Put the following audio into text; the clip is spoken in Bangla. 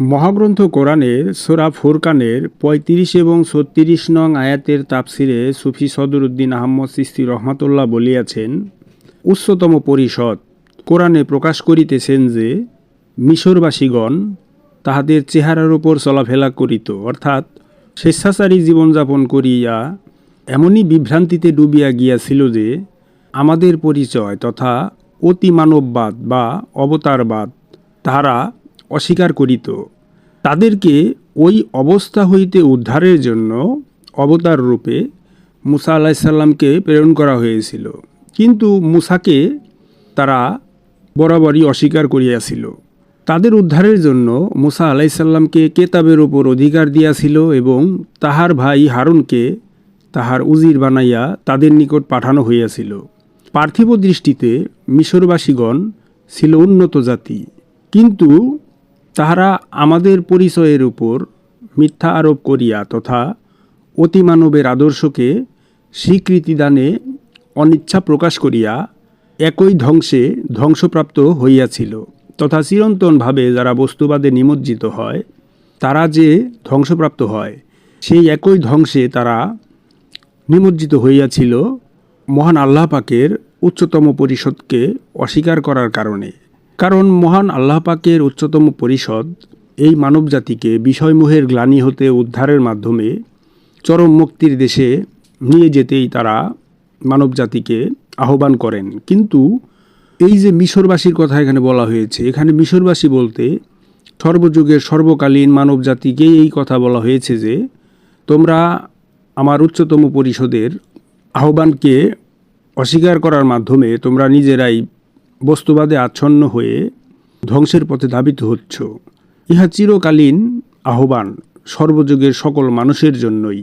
মহাগ্রন্থ কোরআনের সোরা ফুরকানের পঁয়ত্রিশ এবং ছত্রিশ নং আয়াতের তাপসিরে সুফি সদরুদ্দিন আহম্মদ সিস্তি রহমাতুল্লাহ বলিয়াছেন, উচ্চতম পরিষদ কোরআনে প্রকাশ করিতেছেন যে, মিশরবাসীগণ তাহাদের চেহারার উপর চলাফেরা করিত, অর্থাৎ স্বেচ্ছাচারী জীবনযাপন করিয়া এমনই বিভ্রান্তিতে ডুবিয়া গিয়াছিল যে, আমাদের পরিচয় তথা অতিমানববাদ বা অবতারবাদ তাহারা অস্বীকার করিত। তাদেরকে ওই অবস্থা হইতে উদ্ধারের জন্য অবতার রূপে মুসা আলাহিসাল্লামকে প্রেরণ করা হয়েছিল। কিন্তু মুসাকে তারা বরাবরই অস্বীকার করিয়াছিল। তাদের উদ্ধারের জন্য মুসা আলাইসাল্লামকে কেতাবের ওপর অধিকার দিয়াছিল এবং তাহার ভাই হারুনকে তাহার উজির বানাইয়া তাদের নিকট পাঠানো হইয়াছিল। পার্থিব দৃষ্টিতে মিশরবাসীগণ ছিল উন্নত জাতি। কিন্তু তাহারা আমাদের পরিচয়ের উপর মিথ্যা আরোপ করিয়া তথা অতিমানবের আদর্শকে স্বীকৃতি দানে অনিচ্ছা প্রকাশ করিয়া একই ধ্বংসে ধ্বংসপ্রাপ্ত হইয়াছিল। তথা চিরন্তনভাবে যারা বস্তুবাদে নিমজ্জিত হয়, তারা যে ধ্বংসপ্রাপ্ত হয়, সেই একই ধ্বংসে তারা নিমজ্জিত হইয়াছিল মহান আল্লাহ পাকের উচ্চতম পরিষদকে অস্বীকার করার কারণে। কারণ মহান আল্লাহ পাকের উচ্চতম পরিষদ এই মানবজাতিকে বিষয়মোহের গ্লানি হতে উদ্ধারের মাধ্যমে চরম মুক্তির দেশে নিয়ে যেতেই তারা মানবজাতিকে আহ্বান করেন। কিন্তু এই যে মিশরবাসীর কথা এখানে বলা হয়েছে, এখানে মিশরবাসী বলতে সর্বযুগের সর্বকালীন মানবজাতিকেই এই কথা বলা হয়েছে যে, তোমরা আমার উচ্চতম পরিষদের আহ্বানকে অস্বীকার করার মাধ্যমে তোমরা নিজেরাই বস্তুবাদে আচ্ছন্ন হয়ে ধ্বংসের পথে ধাবিত হচ্ছ। ইহা চিরকালীন আহ্বান সর্বযুগের সকল মানুষের জন্যই।